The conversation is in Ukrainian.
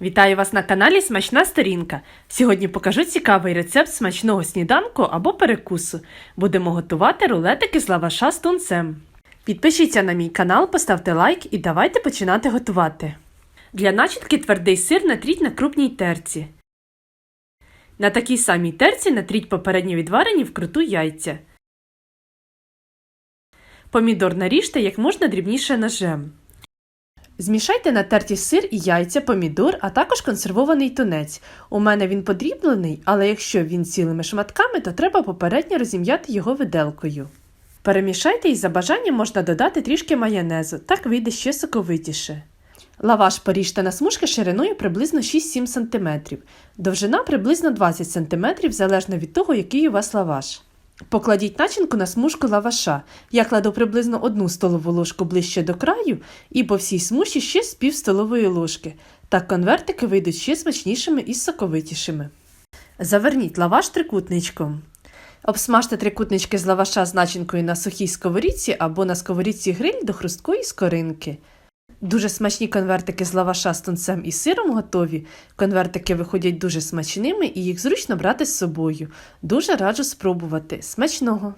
Вітаю вас на каналі Смачна Сторінка. Сьогодні покажу цікавий рецепт смачного сніданку або перекусу. Будемо готувати рулетики з лаваша з тунцем. Підпишіться на мій канал, поставте лайк і давайте починати готувати. Для начинки твердий сир натріть на крупній терці. На такій самій терці натріть попередньо відварені вкруту яйця. Помідор наріжте як можна дрібніше ножем. Змішайте натерті сир і яйця, помідор, а також консервований тунець. У мене він подріблений, але якщо він цілими шматками, то треба попередньо розім'яти його виделкою. Перемішайте і за бажанням можна додати трішки майонезу, так вийде ще соковитіше. Лаваш поріжте на смужки шириною приблизно 6-7 см, довжина приблизно 20 см, залежно від того, який у вас лаваш. Покладіть начинку на смужку лаваша. Я кладу приблизно одну столову ложку ближче до краю і по всій смужці ще з пів столової ложки. Так конвертики вийдуть ще смачнішими і соковитішими. Заверніть лаваш трикутничком. Обсмажте трикутнички з лаваша з начинкою на сухій сковорідці або на сковорідці гриль до хрусткої скоринки. Дуже смачні конвертики з лаваша з тунцем і сиром готові. Конвертики виходять дуже смачними і їх зручно брати з собою. Дуже раджу спробувати. Смачного!